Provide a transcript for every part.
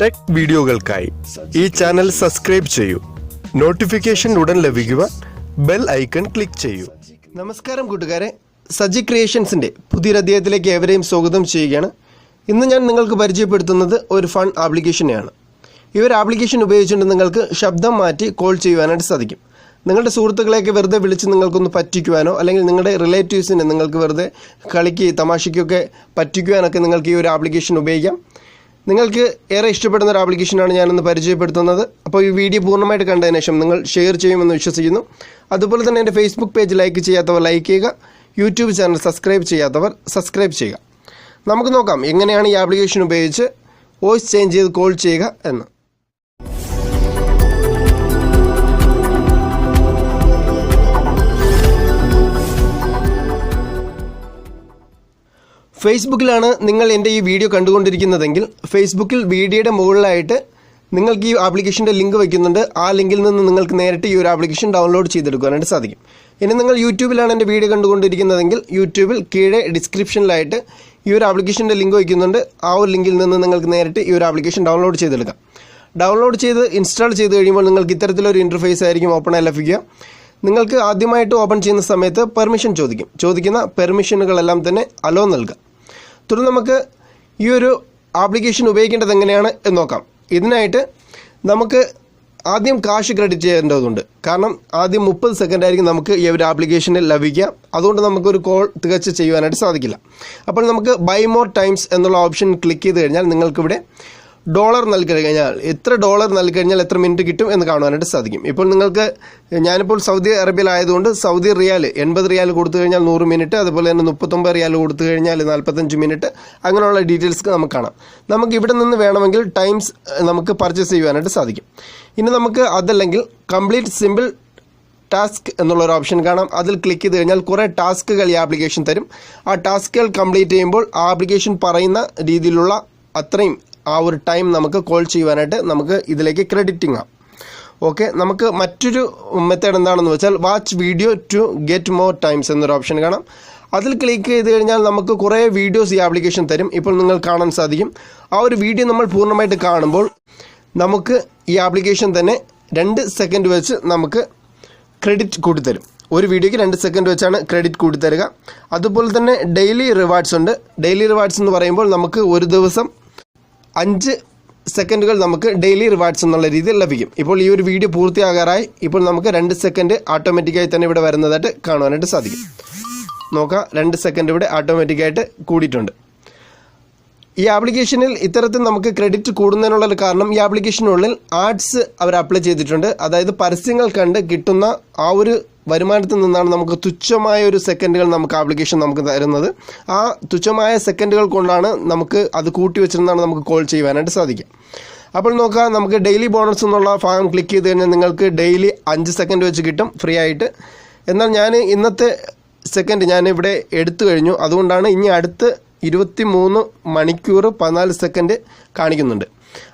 Tech വീഡിയോകൾക്കായി ഈ channel subscribe ചെയ്യൂ. നോട്ടിഫിക്കേഷൻ ഉടൻ ലഭിക്കുവാൻ ബെൽ ഐക്കൺ ക്ലിക്ക് ചെയ്യൂ. നമസ്കാരം കൂട്ടുകാരെ. സജി ക്രിയേഷൻസിന്റെ അധ്യായത്തിലേക്ക് ഏവരെയും സ്വാഗതം ചെയ്യുകയാണ്. ഇന്ന് ഞാൻ നിങ്ങൾക്ക് പരിചയപ്പെടുത്തുന്നത് ഒരു ഫൺ ആപ്ലിക്കേഷനെയാണ് ഈ ഒരു ആപ്ലിക്കേഷൻ ഉപയോഗിച്ചുകൊണ്ട് നിങ്ങൾക്ക് ശബ്ദം മാറ്റി കോൾ ചെയ്യുവാനായിട്ട് സാധിക്കും. നിങ്ങളുടെ സുഹൃത്തുക്കളെയൊക്കെ വെറുതെ വിളിച്ച് നിങ്ങൾക്കൊന്ന് പറ്റിക്കുവാനോ അല്ലെങ്കിൽ നിങ്ങളുടെ റിലേറ്റീവ്സിനെ നിങ്ങൾക്ക് വെറുതെ കളിക്ക് തമാശയ്ക്കൊക്കെ പറ്റിക്കുവാനൊക്കെ നിങ്ങൾക്ക് ഈ ഒരു ആപ്ലിക്കേഷൻ ഉപയോഗിക്കാം. നിങ്ങൾക്ക് ഏറെ ഇഷ്ടപ്പെടുന്ന ഒരു ആപ്ലിക്കേഷനാണ് ഞാനിന്ന് പരിചയപ്പെടുത്തുന്നത്. അപ്പോൾ ഈ വീഡിയോ പൂർണമായിട്ട് കണ്ടതിന് ശേഷം നിങ്ങൾ ഷെയർ ചെയ്യുമെന്ന് വിശ്വസിക്കുന്നു. അതുപോലെ തന്നെ എന്റെ ഫേസ്ബുക്ക് പേജ് ലൈക്ക് ചെയ്യാത്തവർ ലൈക്ക് ചെയ്യുക. യൂട്യൂബ് ചാനൽ സബ്സ്ക്രൈബ് ചെയ്യാത്തവർ സബ്സ്ക്രൈബ് ചെയ്യുക. നമുക്ക് നോക്കാം എങ്ങനെയാണ് ഈ ആപ്ലിക്കേഷൻ ഉപയോഗിച്ച് വോയിസ് ചേഞ്ച് ചെയ്ത് കോൾ ചെയ്യുക എന്ന്. ഫേസ്ബുക്കിലാണ് നിങ്ങൾ എന്റെ ഈ വീഡിയോ കണ്ടുകൊണ്ടിരിക്കുന്നതെങ്കിൽ ഫേസ്ബുക്കിൽ വീഡിയോയുടെ മുകളിലായിട്ട് നിങ്ങൾക്ക് ഈ ആപ്ലിക്കേഷന്റെ ലിങ്ക് വയ്ക്കുന്നുണ്ട്. ആ ലിങ്കിൽ നിന്ന് നിങ്ങൾക്ക് നേരിട്ട് ഈ ഒരു ആപ്ലിക്കേഷൻ ഡൗൺലോഡ് ചെയ്തെടുക്കാനായിട്ട് സാധിക്കും. ഇനി നിങ്ങൾ യൂട്യൂബിലാണ് എന്റെ വീഡിയോ കണ്ടുകൊണ്ടിരിക്കുന്നതെങ്കിൽ യൂട്യൂബിൽ കീഴെ ഡിസ്ക്രിപ്ഷനിലായിട്ട് ഈ ഒരു ആപ്ലിക്കേഷന്റെ ലിങ്ക് വയ്ക്കുന്നുണ്ട്. ആ ഒരു ലിങ്കിൽ നിന്ന് നിങ്ങൾക്ക് നേരിട്ട് ഈ ഒരു ആപ്ലിക്കേഷൻ ഡൗൺലോഡ് ചെയ്തെടുക്കാം. ഡൗൺലോഡ് ചെയ്ത് ഇൻസ്റ്റാൾ ചെയ്ത് കഴിയുമ്പോൾ നിങ്ങൾക്ക് ഇത്തരത്തിലൊരു ഇന്റർഫേസ് ആയിരിക്കും ഓപ്പൺ ആയി ലഭിക്കുക. നിങ്ങൾക്ക് ആദ്യമായിട്ട് ഓപ്പൺ ചെയ്യുന്ന സമയത്ത് പെർമിഷൻ ചോദിക്കും. ചോദിക്കുന്ന പെർമിഷനുകളെല്ലാം തന്നെ അലോ നൽകുക. തുടർന്ന് നമുക്ക് ഈ ഒരു ആപ്ലിക്കേഷൻ ഉപയോഗിക്കേണ്ടത് എങ്ങനെയാണ് എന്ന് നോക്കാം. ഇതിനായിട്ട് നമുക്ക് ആദ്യം കാശ് ക്രെഡിറ്റ് ചെയ്യേണ്ടതുണ്ട്. കാരണം ആദ്യം മുപ്പത് സെക്കൻഡ് ആയിരിക്കും നമുക്ക് ഈ ഒരു ആപ്ലിക്കേഷനിൽ ലഭിക്കുക. അതുകൊണ്ട് നമുക്കൊരു കോൾ തികച്ച് ചെയ്യുവാനായിട്ട് സാധിക്കില്ല. അപ്പോൾ നമുക്ക് ബൈ മോർ ടൈംസ് എന്നുള്ള ഓപ്ഷൻ ക്ലിക്ക് ചെയ്ത് കഴിഞ്ഞാൽ നിങ്ങൾക്കിവിടെ ഡോളർ നൽകി കഴിഞ്ഞാൽ എത്ര ഡോളർ നൽകി കഴിഞ്ഞാൽ എത്ര മിനിറ്റ് കിട്ടും എന്ന് കാണുവാനായിട്ട് സാധിക്കും. ഇപ്പോൾ നിങ്ങൾക്ക് ഞാനിപ്പോൾ സൗദി അറേബ്യയിലായതുകൊണ്ട് സൗദി റിയാൽ എൺപത് റിയാൽ കൊടുത്തു കഴിഞ്ഞാൽ നൂറ് മിനിറ്റ് അതുപോലെ തന്നെ മുപ്പത്തൊമ്പത് റിയാൽ കൊടുത്തു കഴിഞ്ഞാൽ നാൽപ്പത്തഞ്ച് മിനിറ്റ് അങ്ങനെയുള്ള ഡീറ്റെയിൽസ് നമുക്ക് കാണാം. നമുക്ക് ഇവിടെ നിന്ന് വേണമെങ്കിൽ ടൈംസ് നമുക്ക് പർച്ചേസ് ചെയ്യുവാനായിട്ട് സാധിക്കും. ഇനി നമുക്ക് അതല്ലെങ്കിൽ കംപ്ലീറ്റ് സിമ്പിൾ ടാസ്ക് എന്നുള്ളൊരു ഓപ്ഷൻ കാണാം. അതിൽ ക്ലിക്ക് ചെയ്ത് കഴിഞ്ഞാൽ കുറേ ടാസ്കുകൾ ഈ ആപ്ലിക്കേഷൻ തരും. ആ ടാസ്കുകൾ കംപ്ലീറ്റ് ചെയ്യുമ്പോൾ ആ ആപ്ലിക്കേഷൻ പറയുന്ന രീതിയിലുള്ള അത്രയും ആ ഒരു ടൈം നമുക്ക് കോൾ ചെയ്യുവാനായിട്ട് നമുക്ക് ഇതിലേക്ക് ക്രെഡിറ്റിംഗ് ആവും. ഓക്കെ നമുക്ക് മറ്റൊരു മെത്തേഡ് എന്താണെന്ന് വെച്ചാൽ watch video to get more times എന്നൊരു ഓപ്ഷൻ കാണാം. അതിൽ ക്ലിക്ക് ചെയ്ത് കഴിഞ്ഞാൽ നമുക്ക് കുറേ വീഡിയോസ് ഈ ആപ്ലിക്കേഷൻ തരും. ഇപ്പോൾ നിങ്ങൾ കാണാൻ സാധിക്കും. ആ ഒരു വീഡിയോ നമ്മൾ പൂർണമായിട്ട് കാണുമ്പോൾ നമുക്ക് ഈ ആപ്ലിക്കേഷൻ തന്നെ രണ്ട് സെക്കൻഡ് വെച്ച് നമുക്ക് ക്രെഡിറ്റ് കൂട്ടിത്തരും. ഒരു വീഡിയോയ്ക്ക് രണ്ട് സെക്കൻഡ് വെച്ചാണ് ക്രെഡിറ്റ് കൂട്ടിത്തരിക. അതുപോലെ തന്നെ ഡെയിലി റിവാർഡ്സ് ഉണ്ട്. ഡെയിലി റിവാർഡ്സ് എന്ന് പറയുമ്പോൾ നമുക്ക് ഒരു ദിവസം അഞ്ച് സെക്കൻഡുകൾ നമുക്ക് ഡെയിലി റിവാർഡ്സ് എന്നുള്ള രീതിയിൽ ലഭിക്കും. ഇപ്പോൾ ഈ ഒരു വീഡിയോ പൂർത്തിയാകാറായി. ഇപ്പോൾ നമുക്ക് രണ്ട് സെക്കൻഡ് ഓട്ടോമാറ്റിക്കായി തന്നെ ഇവിടെ വരുന്നതായിട്ട് കാണുവാനായിട്ട് സാധിക്കും. നോക്കാം രണ്ട് സെക്കൻഡ് ഇവിടെ ഓട്ടോമാറ്റിക്കായിട്ട് കൂടിയിട്ടുണ്ട്. ഈ ആപ്ലിക്കേഷനിൽ ഇത്തരത്തിൽ നമുക്ക് ക്രെഡിറ്റ് കൂടുന്നതിനുള്ള ഒരു കാരണം ഈ ആപ്ലിക്കേഷനുള്ളിൽ ആഡ്സ് അവർ അപ്ലൈ ചെയ്തിട്ടുണ്ട്. അതായത് പരസ്യങ്ങൾ കണ്ട് കിട്ടുന്ന ആ ഒരു വരുമാനത്തിൽ നിന്നാണ് നമുക്ക് തുച്ഛമായ ഒരു സെക്കൻഡുകൾ നമുക്ക് ആപ്ലിക്കേഷൻ നമുക്ക് തരുന്നത്. ആ തുച്ഛമായ സെക്കൻഡുകൾ കൊണ്ടാണ് നമുക്ക് അത് കൂട്ടി വെച്ചിരുന്നാണ് നമുക്ക് കോൾ ചെയ്യുവാനായിട്ട് സാധിക്കുക. അപ്പോൾ നോക്കാം നമുക്ക് ഡെയിലി ബോണസ് എന്നുള്ള ഭാഗം ക്ലിക്ക് ചെയ്ത് കഴിഞ്ഞാൽ നിങ്ങൾക്ക് ഡെയിലി അഞ്ച് സെക്കൻഡ് വെച്ച് കിട്ടും ഫ്രീ ആയിട്ട്. എന്നാൽ ഞാൻ ഇന്നത്തെ സെക്കൻഡ് ഞാൻ ഇവിടെ എടുത്തു കഴിഞ്ഞു. അതുകൊണ്ടാണ് ഇനി അടുത്ത് ഇരുപത്തി മൂന്ന് മണിക്കൂർ പതിനാല് സെക്കൻഡ് കാണിക്കുന്നുണ്ട്.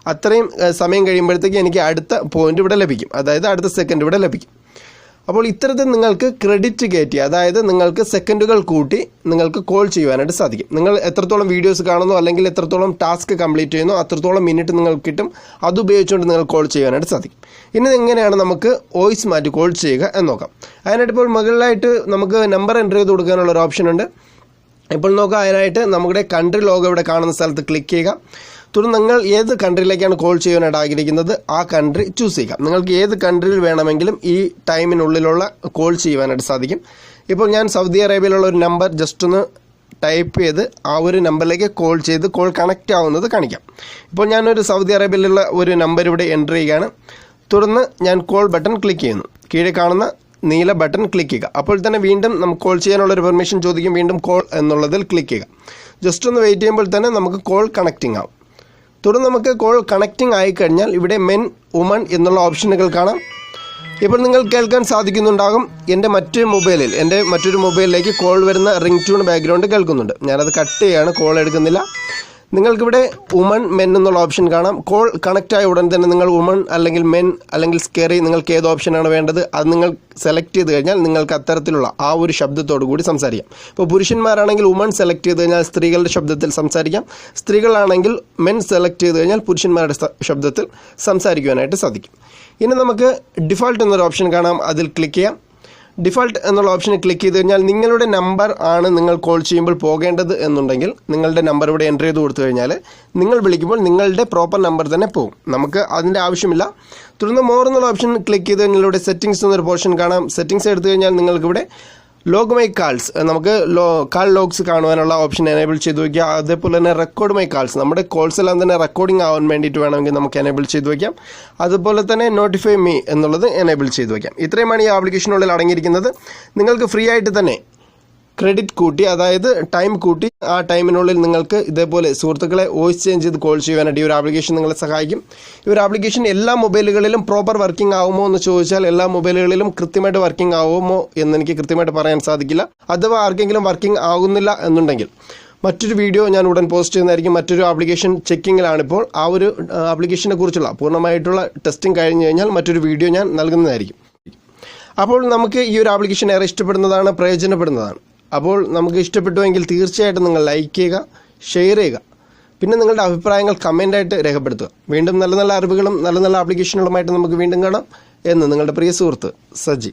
അത്രയും സമയം കഴിയുമ്പോഴത്തേക്ക് എനിക്ക് അടുത്ത പോയിന്റ് ഇവിടെ ലഭിക്കും. അതായത് അടുത്ത സെക്കൻഡ് ഇവിടെ ലഭിക്കും. അപ്പോൾ ഇത്തരത്തിൽ നിങ്ങൾക്ക് ക്രെഡിറ്റ് കയറ്റി അതായത് നിങ്ങൾക്ക് സെക്കൻഡുകൾ കൂട്ടി നിങ്ങൾക്ക് കോൾ ചെയ്യുവാനായിട്ട് സാധിക്കും. നിങ്ങൾ എത്രത്തോളം വീഡിയോസ് കാണുന്നു അല്ലെങ്കിൽ എത്രത്തോളം ടാസ്ക് കംപ്ലീറ്റ് ചെയ്യുന്നു അത്രത്തോളം മിനിറ്റ് നിങ്ങൾക്ക് കിട്ടും അത് ഉപയോഗിച്ചുകൊണ്ട് നിങ്ങൾ കോൾ ചെയ്യാനായിട്ട് സാധിക്കും. ഇനി എങ്ങനെയാണ് നമുക്ക് വോയിസ് മാറ്റി കോൾ ചെയ്യുക എന്ന് നോക്കാം. അതിനായിട്ട് ഇപ്പോൾ മുകളിലായിട്ട് നമുക്ക് നമ്പർ എന്റർ ചെയ്ത് കൊടുക്കാനുള്ള ഒരു ഓപ്ഷൻ ഉണ്ട്. ഇപ്പോൾ നോക്കുക അതിനായിട്ട് നമ്മുടെ കൺട്രി ലോഗോ ഇവിടെ കാണുന്ന സ്ഥലത്ത് ക്ലിക്ക് ചെയ്യുക. തുടർന്ന് നിങ്ങൾ ഏത് കൺട്രിയിലേക്കാണ് കോൾ ചെയ്യാനായിട്ട് ആഗ്രഹിക്കുന്നത്? ആ കൺട്രി ചൂസ് ചെയ്യുക. നിങ്ങൾക്ക് ഏത് കൺട്രിയിൽ വേണമെങ്കിലും ഈ ടൈമിനുള്ളിലുള്ള കോൾ ചെയ്യുവാനായിട്ട് സാധിക്കും. ഇപ്പോൾ ഞാൻ സൗദി അറേബ്യയിലുള്ള ഒരു നമ്പർ ജസ്റ്റ് ഒന്ന് ടൈപ്പ് ചെയ്ത് ആ ഒരു നമ്പറിലേക്ക് കോൾ ചെയ്ത് കോൾ കണക്റ്റ് ആവുന്നത് കാണിക്കാം. ഇപ്പോൾ ഞാനൊരു സൗദി അറേബ്യയിലുള്ള ഒരു നമ്പർ ഇവിടെ എന്റർ ചെയ്യുകയാണ്. തുടർന്ന് ഞാൻ കോൾ ബട്ടൺ ക്ലിക്ക് ചെയ്യുന്നു. കീഴെ കാണുന്ന നീല ബട്ടൺ ക്ലിക്ക് ചെയ്യുക. അപ്പോൾ തന്നെ വീണ്ടും നമുക്ക് കോൾ ചെയ്യാനുള്ള ഒരു പെർമിഷൻ ചോദിക്കും. വീണ്ടും കോൾ എന്നുള്ളതിൽ ക്ലിക്ക് ചെയ്യുക. ജസ്റ്റ് ഒന്ന് വെയിറ്റ് ചെയ്യുമ്പോൾ തന്നെ നമുക്ക് കോൾ കണക്റ്റിംഗ് ആവും. തുടർന്ന് നമുക്ക് കോൾ കണക്റ്റിംഗ് ആയിക്കഴിഞ്ഞാൽ ഇവിടെ മെൻ വുമൺ എന്നുള്ള ഓപ്ഷനുകൾ കാണാം. ഇപ്പോൾ നിങ്ങൾ കേൾക്കാൻ സാധിക്കുന്നുണ്ടാകും. എന്റെ മറ്റൊരു മൊബൈലിൽ എന്റെ മറ്റൊരു മൊബൈലിലേക്ക് കോൾ വരുന്ന റിംഗ് ട്യൂൺ ബാക്ക്ഗ്രൗണ്ട് കേൾക്കുന്നുണ്ട്. ഞാനത് കട്ട് ചെയ്യാണ് കോൾ എടുക്കുന്നില്ല. നിങ്ങൾക്കിവിടെ ഉമൺ മെൻ എന്നുള്ള ഓപ്ഷൻ കാണാം. കോൾ കണക്റ്റ് ആയ ഉടൻ തന്നെ നിങ്ങൾ ഉമൺ അല്ലെങ്കിൽ മെൻ അല്ലെങ്കിൽ സ്കെറി നിങ്ങൾക്ക് ഏത് ഓപ്ഷനാണ് വേണ്ടത്? അത് നിങ്ങൾ സെലക്ട് ചെയ്ത് കഴിഞ്ഞാൽ നിങ്ങൾക്ക് അത്തരത്തിലുള്ള ആ ഒരു ശബ്ദത്തോടു കൂടി സംസാരിക്കാം. ഇപ്പോൾ പുരുഷന്മാരാണെങ്കിൽ ഉമൺ സെലക്ട് ചെയ്ത് കഴിഞ്ഞാൽ സ്ത്രീകളുടെ ശബ്ദത്തിൽ സംസാരിക്കാം. സ്ത്രീകളാണെങ്കിൽ മെൻ സെലക്ട് ചെയ്ത് കഴിഞ്ഞാൽ പുരുഷന്മാരുടെ ശബ്ദത്തിൽ സംസാരിക്കുവാനായിട്ട് സാധിക്കും. ഇനി നമുക്ക് ഡിഫോൾട്ട് എന്നൊരു ഓപ്ഷൻ കാണാം. അതിൽ ക്ലിക്ക് ചെയ്യാം. ഡിഫോൾട്ട് എന്നുള്ള ഓപ്ഷനിൽ ക്ലിക്ക് ചെയ്ത് കഴിഞ്ഞാൽ നിങ്ങളുടെ നമ്പർ ആണ് നിങ്ങൾ കോൾ ചെയ്യുമ്പോൾ പോകേണ്ടത് എന്നുണ്ടെങ്കിൽ നിങ്ങളുടെ നമ്പർ ഇവിടെ എന്റർ ചെയ്ത് കൊടുത്തു കഴിഞ്ഞാൽ നിങ്ങൾ വിളിക്കുമ്പോൾ നിങ്ങളുടെ പ്രോപ്പർ നമ്പർ തന്നെ പോകും നമുക്ക് അതിന്റെ ആവശ്യമില്ല. തുടർന്ന് മോർ എന്നുള്ള ഓപ്ഷൻ ക്ലിക്ക് ചെയ്ത് കഴിഞ്ഞാൽ ഇവിടെ സെറ്റിംഗ്സ് എന്നൊരു പോർഷൻ കാണാം. സെറ്റിംഗ്സ് എടുത്തു കഴിഞ്ഞാൽ നിങ്ങൾക്കിവിടെ ലോഗ് മൈ കാൾസ് നമുക്ക് ലോ കാൾ ലോഗ്സ് കാണുവാനുള്ള ഓപ്ഷൻ എനേബിൾ ചെയ്ത് വയ്ക്കുക അതേപോലെ തന്നെ റെക്കോർഡ് മൈ കാൾസ് നമ്മുടെ കോൾസ് എല്ലാം തന്നെ റെക്കോർഡിംഗ് ആവാൻ വേണ്ടിയിട്ട് വേണമെങ്കിൽ നമുക്ക് എനേബിൾ ചെയ്ത് വയ്ക്കാം അതുപോലെ തന്നെ നോട്ടിഫൈ മീ എന്നുള്ളത് എനേബിൾ ചെയ്ത് വയ്ക്കാം ഇത്രയുമാണ് ഈ ആപ്ലിക്കേഷനുള്ളിൽ അടങ്ങിയിരിക്കുന്നത്. നിങ്ങൾക്ക് ഫ്രീ ആയിട്ട് തന്നെ ക്രെഡിറ്റ് കൂട്ടി അതായത് ടൈം കൂട്ടി ആ ടൈമിനുള്ളിൽ നിങ്ങൾക്ക് ഇതേപോലെ സുഹൃത്തുക്കളെ വോയിസ് ചേഞ്ച് ചെയ്ത് കോൾ ചെയ്യുവാനായിട്ട് ഈ ഒരു ആപ്ലിക്കേഷൻ നിങ്ങളെ സഹായിക്കും. ഈ ഒരു ആപ്ലിക്കേഷൻ എല്ലാ മൊബൈലുകളിലും പ്രോപ്പർ വർക്കിംഗ് ആവുമോ എന്ന് ചോദിച്ചാൽ എല്ലാ മൊബൈലുകളിലും കൃത്യമായിട്ട് വർക്കിംഗ് ആവുമോ എന്ന് എനിക്ക് കൃത്യമായിട്ട് പറയാൻ സാധിക്കില്ല. അഥവാ ആർക്കെങ്കിലും വർക്കിംഗ് ആകുന്നില്ല എന്നുണ്ടെങ്കിൽ. മറ്റൊരു വീഡിയോ ഞാൻ ഉടൻ പോസ്റ്റ് ചെയ്യുന്നതായിരിക്കും. മറ്റൊരു ആപ്ലിക്കേഷൻ ചെക്കിങ്ങിലാണിപ്പോൾ. ആ ഒരു ആപ്ലിക്കേഷനെ കുറിച്ചുള്ള പൂർണമായിട്ടുള്ള ടെസ്റ്റിംഗ് കഴിഞ്ഞ് കഴിഞ്ഞാൽ മറ്റൊരു വീഡിയോ ഞാൻ നൽകുന്നതായിരിക്കും. അപ്പോൾ നമുക്ക് ഈ ഒരു ആപ്ലിക്കേഷൻ ഏറെ ഇഷ്ടപ്പെടുന്നതാണ് പ്രയോജനപ്പെടുന്നതാണ്. അപ്പോൾ നമുക്ക് ഇഷ്ടപ്പെട്ടുവെങ്കിൽ തീർച്ചയായിട്ടും നിങ്ങൾ ലൈക്ക് ചെയ്യുക ഷെയർ ചെയ്യുക. പിന്നെ നിങ്ങളുടെ അഭിപ്രായങ്ങൾ കമന്റായിട്ട് രേഖപ്പെടുത്തുക. വീണ്ടും നല്ല നല്ല അറിവുകളും നല്ല നല്ല ആപ്ലിക്കേഷനുകളുമായിട്ട് നമുക്ക് വീണ്ടും കാണാം. എന്ന് നിങ്ങളുടെ പ്രിയ സുഹൃത്ത് സജി.